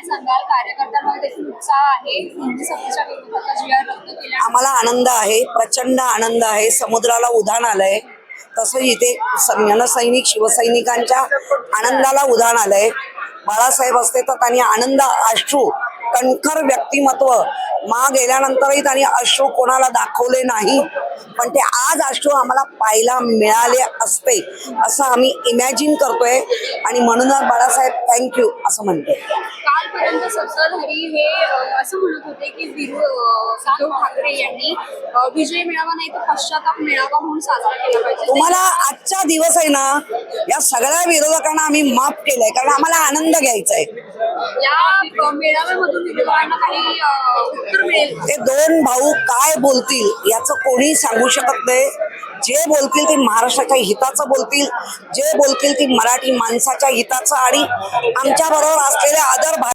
काय सांगाल? कार्यकर्त्यांमध्ये देखील उत्साह आहे. म्हणजे विरोधात रद्द केल्या आम्हाला आनंद आहे प्रचंड आनंद आहे. समुद्राला उधाण आलंय. तसं इथे जनसैनिक शिवसैनिकांच्या आनंदाला उधाण आलंय. बाळासाहेब असते तर त्यांनी आनंद अश्रू कणखर व्यक्तिमत्व मा गेल्यानंतरही त्यांनी अश्रू कोणाला दाखवले नाही. पण ते आज अश्रू आम्हाला पाहायला मिळाले असते असं आम्ही इमॅजिन करतोय. आणि म्हणूनच बाळासाहेब थँक्यू असं म्हणतोय. कालपर्यंत सत्ताधारी हे अ, असं म्हणत होते की विरो अ, उद्धव ठाकरे यांनी अ, विजय मेळावा नाही तर पश्चाताप मेळावा म्हणून साजरा केला पाहिजे. तुम्हाला आजचा दिवस आहे ना या सगळ्या विरोधकांना आम्ही माफ केलंय कारण आम्हाला आनंद घ्यायचा आहे या मेळाव्यामधून काही उत्तर मिळेल? ते दोन भाऊ काय बोलतील याचं कोणी सांगू शकत नाही. जे बोलतील ते महाराष्ट्राच्या हिताचं बोलतील जे बोलतील ती मराठी माणसाच्या हिताचं आणि आमच्या बरोबर असलेल्या आदर